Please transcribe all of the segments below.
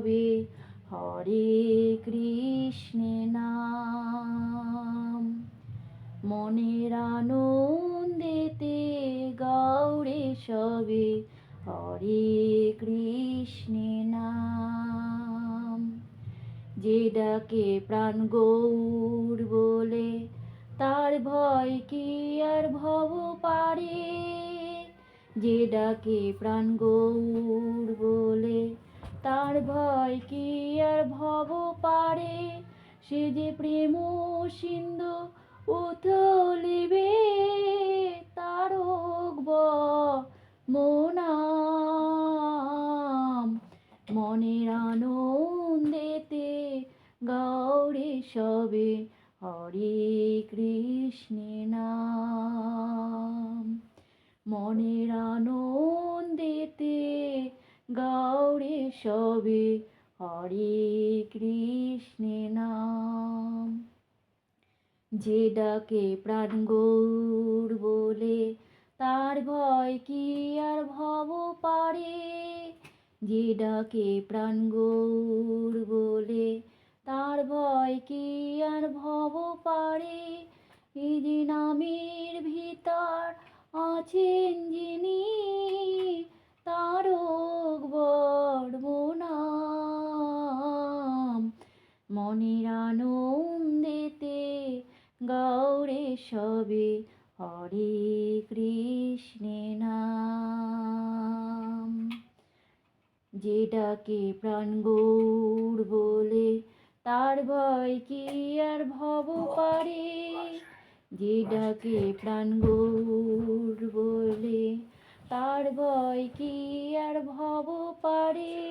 সবে হরে কৃষ্ণে নাম। মনের আনন্দেতে গৌরে সবে হরে কৃষ্ণে নাম। যে ডাকে প্রাণ গৌর বলে, তার ভয় কি আর ভব পারে? যে ডাকে প্রাণ গৌর বলে তার ভয় কি আর ভব পারে? সে যে প্রেম সিন্ধু উথলিবে তার মোনাম মনের আনন্দেতে গৌরে সবে হরে কৃষ্ণে নাম। মনের আনন্দেতে গৌরে সবে হরে কৃষ্ণে নাম। যে ডাকে প্রাণ গৌর বলে, তার ভয় কি আর ভব পারে? যে ডাকে প্রাণ গৌর বলে, তার ভয় কি আর ভব পারে? এই যে নামের ভিতর আছেন যিনি মনের আনন্দেতে গৌরে সবে হরে কৃষ্ণে নাম। যে ডাকে প্রাণ গৌর বলে, তার ভয় কি আর ভব পারে? যে ডাকে প্রাণ গৌর বলে, তার ভয় কি আর ভব পারে?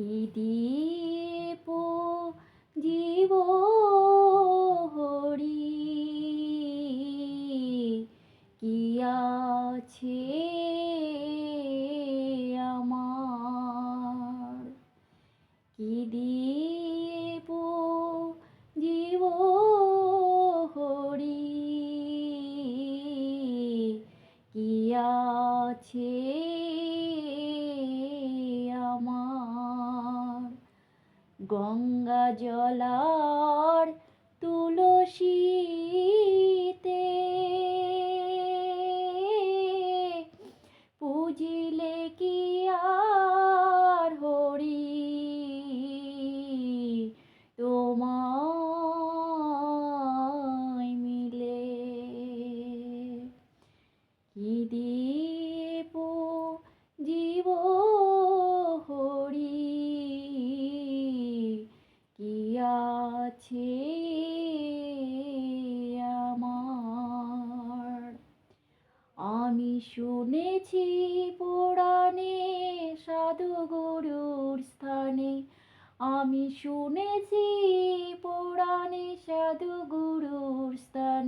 কি দীপ জীব হরি? কি আছে আমার? কি দীপ জীব হরি? কি আছে গঙ্গা জলার তুলসীতে পুজিলে কি আর হরি? তোমায় মিলে কি দীপ শুনেছি পুরাণে সাধু গুরুর স্থানে। আমি শুনেছি পুরাণে সাধু গুরুর স্থানে।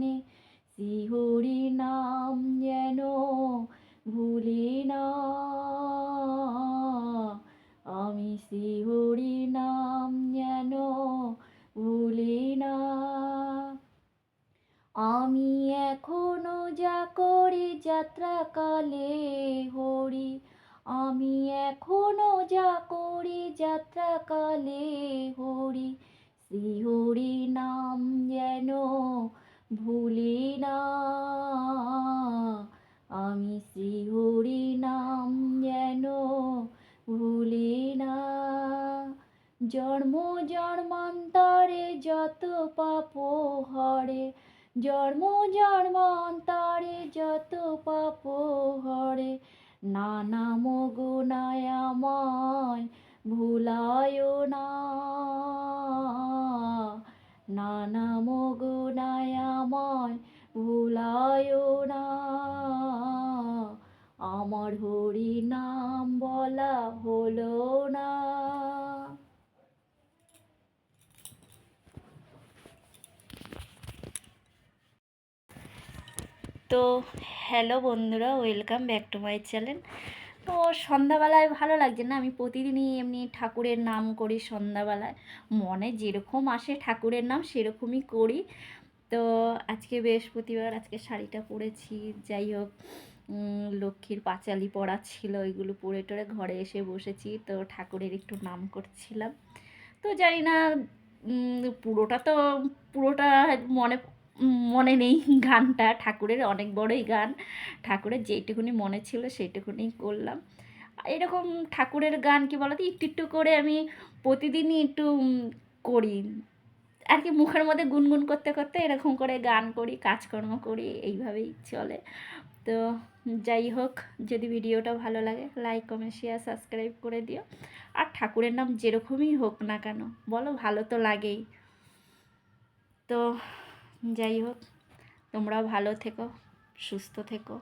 আমি এখনও যা করি যাত্রাকালে, হরি, আমি এখনও যা করি যাত্রাকালে, হরি, শ্রীহরি নাম যেন ভুলি না। আমি শ্রীহরি নাম যেন ভুলি না। জন্ম জন্মান্তরে যত পাপ হরে জন্ম, জন্মান্তরে যত পাপ হরে, নানা গুণায় আমায় ভুলায় না। নানাম গুণায় আমায় ভুলায় না। আমার হরি নাম বলা হলো না। তো হ্যালো বন্ধুরা welcome back to my channel তো সন্ধ্যাবেলায় ভালো লাগছে না? আমি প্রতিদিনই এমনি ঠাকুরের নাম করি সন্ধ্যাবেলায়। মনে যেরকম আসে ঠাকুরের নাম, সেরকমই করি। তো আজকে বৃহস্পতিবার, আজকে শাড়িটা পরেছি। যাই হোক লক্ষ্মীর পাঁচালি পড়া ছিল ওইগুলো পরে টরে ঘরে এসে বসেছি। তো ঠাকুরের একটু নাম করছিলাম। তো জানি না পুরোটা তো, পুরোটা মনে মনে নেই গানটা। ঠাকুরের অনেক বড়ই গান। ঠাকুরের যেইটুকুনি মনে ছিল সেইটুকুনি করলাম। এরকম ঠাকুরের গান কি বলতো একটু একটু করে আমি প্রতিদিনই একটু করি। আর কি মুখের মধ্যে গুনগুন করতে করতে এরকম করে গান করি, কাজকর্ম করি, এইভাবেই চলে। তো যাই হোক, যদি ভিডিওটা ভালো লাগে লাইক কমেন্ট শেয়ার সাবস্ক্রাইব করে দিও। আর ঠাকুরের নাম যেরকমই হোক না কেন, বলো ভালো তো লাগেই। তো যাই হোক তোমরাও ভালো থেকো সুস্থ থেকো।